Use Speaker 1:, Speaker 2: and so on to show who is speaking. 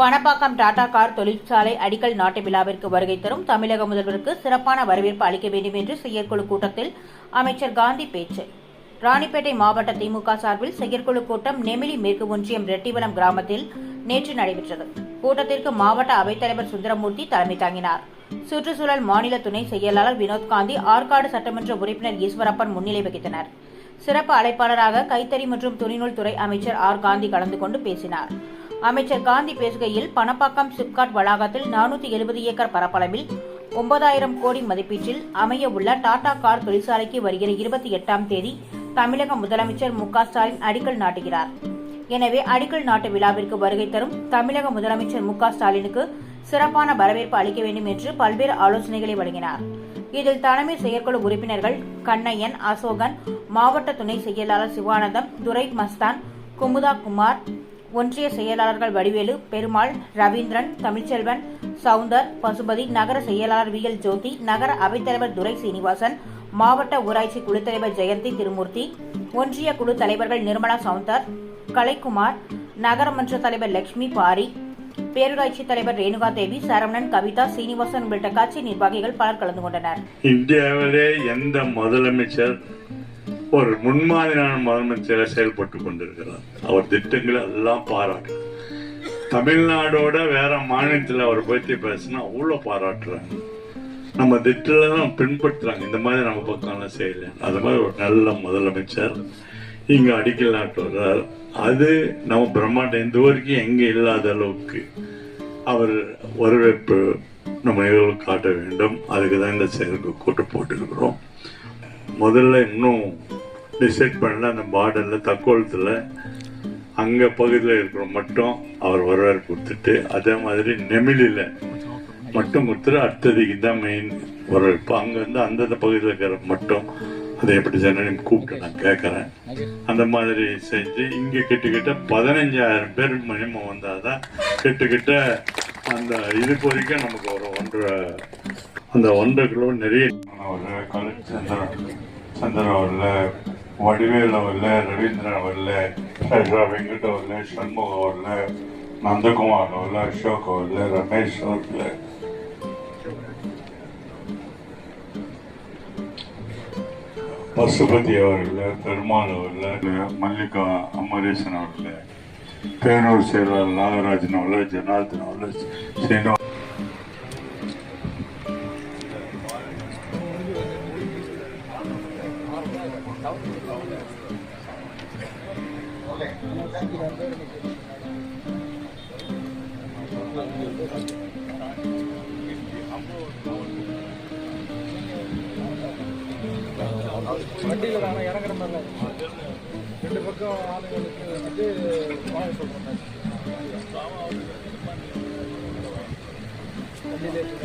Speaker 1: Panapakkam Tata car தொழிற்சாலை அடிக்கல் நாட்டு விழாவிற்கு வருகை தரும் தமிழக முதல்வருக்கு சிறப்பான வரவேற்பு அளிக்க வேண்டும் என்று செயற்குழு கூட்டத்தில் அமைச்சர் காந்தி பேச்சு. ராணிப்பேட்டை மாவட்ட திமுக சார்பில் செயற்குழு கூட்டம் நெமிலி மேற்கு ஒன்றியம் ரெட்டிவலம் கிராமத்தில் நேற்று நடைபெற்றது. கூட்டத்திற்கு மாவட்ட அவைத்தலைவர் சுந்தரமூர்த்தி தலைமை தாங்கினார். சுற்றுச்சூழல் மாநில துணை செயலாளர் வினோத் காந்தி ஆற்காடு சட்டமன்ற உறுப்பினர் ஈஸ்வரப்பன் முன்னிலை வகித்தனர். சிறப்பு அழைப்பாளராக கைத்தறி மற்றும் துணிநூல் துறை அமைச்சர் ஆர். காந்தி கலந்து கொண்டு பேசினார். அமைச்சர் காந்தி பேசுகையில் பணப்பாக்கம் சிப்காட் வளாகத்தில் நானூத்தி எழுபது ஏக்கர் பரப்பளவில் ஒன்பதாயிரம் கோடி மதிப்பீட்டில் அமைய உள்ள டாடா கார் தொழிற்சாலைக்கு வருகிற இருபத்தி எட்டாம் தேதி தமிழக முதலமைச்சர் மு. க. ஸ்டாலின் அடிக்கல் நாட்டுகிறார். எனவே அடிக்கல் நாட்டு விழாவிற்கு வருகை தரும் தமிழக முதலமைச்சர் மு. க. ஸ்டாலினுக்கு சிறப்பான வரவேற்பு அளிக்க வேண்டும் என்று பல்வேறு ஆலோசனைகளை வழங்கினார். இதில் தலைமை செயற்குழு உறுப்பினர்கள் கண்ணையன் அசோகன் மாவட்ட துணை செயலாளர் சிவானந்தம் துரை மஸ்தான் குமுதா குமார் ஒன்றிய செயலாளர்கள் வடிவேலு பெருமாள் ரவீந்திரன் தமிழ்ச்செல்வன் சவுந்தர் பசுபதி நகர செயலாளர் வி எல் ஜோதி நகர அவைத்தலைவர் துரை சீனிவாசன் மாவட்ட ஊராட்சி குழுத்தலைவர் ஜெயந்தி திருமூர்த்தி ஒன்றிய குழு தலைவர்கள் நிர்மலா சவுந்தர் கலைக்குமார் நகரமன்ற தலைவர் லட்சுமி பாரி பேரூராட்சி தலைவர் ரேணுகா தேவி சரவணன் கவிதா சீனிவாசன் உள்ளிட்ட கட்சி நிர்வாகிகள் பலர் கலந்து கொண்டனர்.
Speaker 2: இந்தியாவிலே எந்த முதலமைச்சர் ஒரு முன்மாதிரியான முதலமைச்சரை செயல்பட்டு கொண்டிருக்கிறார். அவர் திட்டங்களை எல்லாம் பாராட்டு தமிழ்நாடோட வேற மாநிலத்தில் அவர் பற்றி பேசினா அவ்வளோ பாராட்டுறாங்க. நம்ம திட்டலாம் பின்பற்றுறாங்க. இந்த மாதிரி நம்ம பக்கம்லாம் செய்யல. அது மாதிரி ஒரு நல்ல முதலமைச்சர். இங்க அடிக்கல் நாட்டு வர்றார் அது நம்ம பிரம்மாண்டம் இந்த வரைக்கும் எங்க இல்லாத அளவுக்கு அவர் வரவேற்பு நம்ம நிகழ்வு காட்ட வேண்டும். அதுக்கு தான் இந்த செயலுக்கு கூட்டு போட்டிருக்கிறோம். முதல்ல இன்னும் டிசைட் பண்ணல அந்த பார்டரில் தக்கோலத்தில் அங்கே பகுதியில் இருக்கிற மட்டும் அவர் வரவேற்பு கொடுத்துட்டு அதே மாதிரி நெமிலியில் மட்டும் கொடுத்துட்டு அடுத்ததுக்கு தான் மெயின் வரவேற்பு. அங்கே வந்து அந்தந்த பகுதியில் இருக்கிற மட்டும் அதை எப்படி ஜனனையும் கூப்பிட்டு நான் கேட்குறேன். அந்த மாதிரி செஞ்சு இங்கே கிட்டக்கிட்ட பதினஞ்சாயிரம் பேர் மினிமம் வந்தாதான் கிட்டக்கிட்ட அந்த இது வரைக்கும் நமக்கு ஒரு ஒன்றரை அந்த ஒன்றரை கிலோ நிறைய வரல கலை- சந்திரன் சந்திரன் வடிவேல் வரல ரவீந்திரன் வரல வெங்கட் வரல சண்முகம் வரல நந்தகுமார் வரல அசோக் வரல ரமேஷ் வரல பசுபதி அவர்கள் பெருமாள் அவர்கள் மல்லிகா அமரேசன் அவர்கள் பேரூர் செயலாளர் நாகராஜன் அவர்கள் ஜனார்தன் அவர்ல சீனோ
Speaker 3: வண்டியில் தானே இறங்குற மாதிரி ரெண்டு பக்கம் ஆளுங்களுக்கு வந்து வாங்க சொல்கிறேன் வண்டியில்